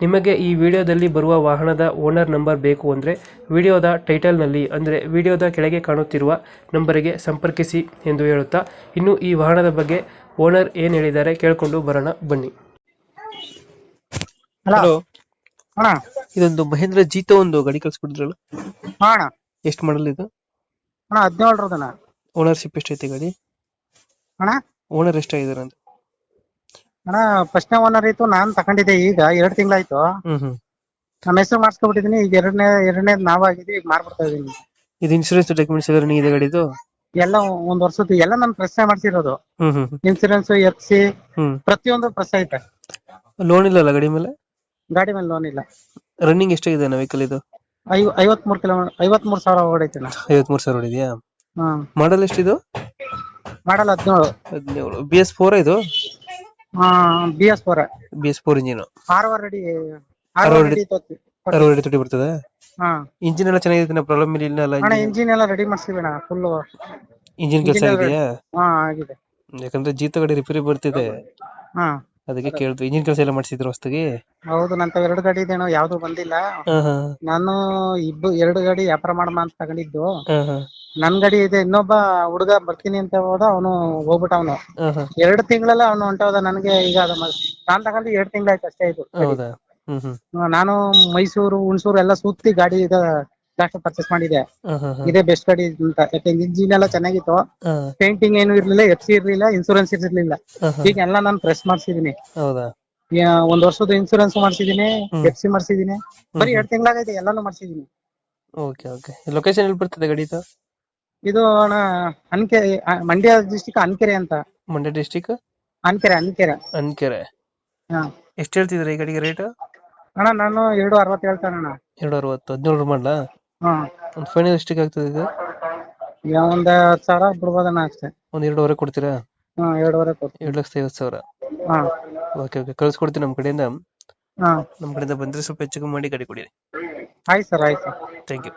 ನಿಮಗೆ ಈ ವಿಡಿಯೋದಲ್ಲಿ ಬರುವ ವಾಹನದ ಓನರ್ ನಂಬರ್ ಬೇಕು ಅಂದರೆ ವಿಡಿಯೋದ ಟೈಟಲ್ನಲ್ಲಿ ಅಂದರೆ ವಿಡಿಯೋದ ಕೆಳಗೆ ಕಾಣುತ್ತಿರುವ ನಂಬರಿಗೆ ಸಂಪರ್ಕಿಸಿ ಎಂದು ಹೇಳುತ್ತಾ ಇನ್ನು ಈ ವಾಹನದ ಬಗ್ಗೆ ಓನರ್ ಏನು ಹೇಳಿದ್ದಾರೆ ಕೇಳಿಕೊಂಡು ಬರೋಣ ಬನ್ನಿ. ಹಲೋ. ಅಣ್ಣ. ಇದೊಂದು ಮಹೇಂದ್ರ ಜೀತ ಒಂದು ಗಾಡಿ ಕಳ್ಸಿಕೊಡಿದ್ರಲ್ಲ? ಹಾ ಅಣ್ಣ. ಎಷ್ಟು ಮಾಡಲ್ ಇದು? ಅಣ್ಣ ಓನರ್ಶಿಪ್ ಎಷ್ಟೈತೆ ಗಾಡಿ? ಅಣ್ಣ? ಓನರ್ ಎಷ್ಟಾಗಿದ್ದಾರೆ ಅಂತ? ಅಣ್ಣ ಫಸ್ಟ್ನೇ ಓನರ್ ಇತ್ತು ನಾನ್ ತಕೊಂಡಿದ್ದೆ ಈಗ ಎರಡ್ ತಿಂಗಳಾಯ್ತು. ಹ್ಮ್ ಹ್ಮ್. ನಮ್ಮ ಹೆಸರು ಮಾಡಿಸ್ಕೊಬಿಟ್ಟಿದೀನಿ ಈಗ ಎರಡನೇ ಎರಡನೇದ್ ನಾವಾಗಿದ್ವಿ ಈಗ ಮಾಡ್ಬಿಡ್ತಾ ಇದೀನಿ. ಇದು ಇನ್ಶೂರೆನ್ಸ್ ಡಾಕ್ಯುಮೆಂಟ್ಸ್ ಎಲ್ಲ ರನ್ನಿಂಗ್ ಇದೆ ಗಾಡಿದು? ಎಲ್ಲ ಒಂದ್ ವರ್ಷದ್ದು ಎಲ್ಲ ನಾನು ಪ್ರೆಸ್ ಮಾಡ್ಸಿರೋದು. Hmm hmm insurance F C hmm. ಪ್ರತಿಯೊಂದು ಪ್ರೆಸ್ ಐತೆ. ಲೋನ್ ಇಲ್ಲಲ್ಲ ಗಾಡಿ ಮೇಲೆ? ಗಾಡಿ ಮೇಲೆ ಲೋನ್ ಇಲ್ಲ. ರನ್ನಿಂಗ್ ಎಷ್ಟಾಗಿದೆ ವೆಹಿಕಲ್ ಇದು? ಐವ್ ಐವತ್ಮೂರು ಕಿಲೋಮೀಟರ್ ಐವತ್ಮೂರು ಸಾವಿರ ಓಡೈತೆ ಅಣ್ಣ. ಐವತ್ಮೂರು ಸಾವಿರ ಹ್ಮ್ ಮಾಡಲ್ ಎಷ್ಟಿದು? ಮಾಡಲ್ ಹದಿನೇಳು. ಹದಿನೇಳು. ಬಿ ಎಸ್ ಫೋರ್ ಇದು? B S four B S four engine ಆರೂವರೆ ಅಡಿ ಆರೂವರೆ ಅಡಿ. ತೊತ್ತಿ. ಅರವತ್ತು ಅಡಿ ತುಟಿ ಬರ್ತದೆ? ಹಾ. ಇಂಜಿನ್ ಎಲ್ಲ ಚೆನ್ನಾಗಿದೆ ಪ್ರಾಬ್ಲಮ್ ಇಲ್ಲ ಅಲ್ಲ ಅಣ್ಣ ಇಂಜಿನ್ ಎಲ್ಲ ರೆಡಿ ಮಾಡ್ಸಿವಿ ಅಣ್ಣ ಫುಲ್ ಇಂಜಿನ್ ಕೆಲಸ ಇದೆಯಾ ಹಾ ಆಗಿದೆ. ಯಾಕಂದ್ರೆ ಜೀತ ಗಾಡಿ ರಿಪೇರಿ ಬರ್ತಿದೆ. ಹಾ. ಅದಕ್ಕೆ ಕೇಳಿದ್ವಿ ಇಂಜಿನ್ ಕೆಲಸ ಎಲ್ಲ ಮಾಡಿಸಿದ್ರು ಹೊಸ್ತಾಗಿ? ಹೌದು ನಂತ ಎರಡು ಗಾಡಿ ಇದೇನೋ ಯಾವ್ದು ಬಂದಿಲ್ಲ. ನಾನು ಇಬ್ಬ ಎರಡು ಗಾಡಿ ವ್ಯಾಪಾರ ಮಾಡಮ ಅಂತ ತಗೊಂಡಿದ್ದು. ನನ್ ಗಾಡಿ ಇದೆ ಇನ್ನೊಬ್ಬ ಹುಡುಗ ಬರ್ತೀನಿ ಅಂತ ಹೋದ ಅವನು ಹೋಗ್ಬಿಟ್ಟ ಅವನು. ಎರಡು ತಿಂಗಳಲ್ಲ ಅವನು ಹೊಂಟೋದ ನನಗೆ ಈಗ ಅದು ಮ- ನಾನ್ ತಗೊಂಡು ಎರಡು ತಿಂಗಳಾಯ್ತು ಅಷ್ಟೇ ಇದು ಹೌದಾ? ಹ್ಮ್ ಹ್ಮ್. ಹ್ಮ್, ನಾನು ಮೈಸೂರು ಹುಣಸೂರು ಎಲ್ಲ ಸುತ್ತಿ ಗಾಡಿ ಇದೆ ಲಾಸ್ಟ್ ಪರ್ಚೇಸ್ ಮಾಡಿದೆ. ಹಾ ಹಾ ಹಾ ಇದೇ ಬೆಸ್ಟ್ ಗಾಡಿ ಅಂತ. ಯಾಕಂದ್ರೆ ಇಂಜಿನ್ ಎಲ್ಲ ಚೆನ್ನಾಗಿತ್ತು. ಹಾ. ಪೇಂಟಿಂಗ್ ಏನು ಇರ್ಲಿಲ್ಲ ಎಫ್ ಸಿ ಇರ್ಲಿಲ್ಲ ಇನ್ಸೂರೆನ್ಸ್ ಇರ್ಲಿಲ್ಲ. ಹಾ ಹಾ ಈಗ ಎಲ್ಲ ನಾನು ಪ್ರೆಸ್ ಮಾಡ್ಸಿದೀನಿ. ಹೌದಾ? ಯಾ- ಒಂದ್ ವರ್ಷದ ಇನ್ಸೂರೆನ್ಸ್ ಮಾಡ್ಸಿದೀನಿ ಹ್ಮ್. ಎಫ್ ಸಿ ಮಾಡ್ಸಿದೀನಿ. ಬರೀ ಎರಡ್ ತಿಂಗಳಾಗೈತೆ ಎಲ್ಲಾನು ಮಾಡ್ಸಿದೀನಿ. ಓಕೆ ಓಕೆ ಲೊಕೇಶನ್ ಎಲ್ಲಿ ಬರ್ತದೆ ಗಾಡಿ ಇದು? ಇದು ಅಣ್ಣ ಅನ್ಕೆರೆ ಮಂಡ್ಯ ಡಿಸ್ಟಿಕ್ ಅನ್ಕೆರೆ ಅಂತ. ಮಂಡ್ಯ ಡಿಸ್ಟಿಕ್ ಅನ್ಕೆರೆ ಅನ್ಕೆರೆ. ಅನ್ಕೆರೆ. ಹಾ. ಎಷ್ಟು ಹೇಳ್ತಿದ್ರಿ ಈ ಗಾಡಿಗೆ ರೇಟ್ ಅಣ್ಣ ನಾನು ಎರಡು ಅರವತ್ತು ಹೇಳ್ತಾನೆ ಅಣ್ಣ. ಎರಡು ಅರವತ್ತು ಹದಿನೇಳು ಮಾಡಲಾ? ಹಾ. ಒಂದು ಫೈನಲ್ ಎಷ್ಟಿಗೆ ಆಗ್ತದೆ ಇದು? ಈಗ ಒಂದ್ ಹತ್ತು ಸಾವಿರ ಬಿಡ್ಬೋದಣ್ಣ ಅಷ್ಟೇ. ಒಂದು ಎರಡೂವರೆ ಕೊಡ್ತೀರಾ? ಹಾ ಎರಡೂವರೆ ಕೊಡ್ತೀನಿ. ಎರಡು ಲಕ್ಷದ ಐವತ್ತು ಸಾವಿರ. ಹಾ. Okay okay. ಕಳ್ಸ್ಕೊಡ್ತೀನಿ ನಮ್ಮ ಕಡೆಯಿಂದ. ಹಾ. ನಮ್ಮ ಕಡೆಯಿಂದ ಬಂದರೆ ಸ್ವಲ್ಪ ಹೆಚ್ಚು ಕಮ್ಮಿ ಮಾಡಿ ಗಾಡಿ ಕೊಡಿ. ಆಯ್ತು ಸರ್ ಆಯ್ತು ಸರ್. Thank you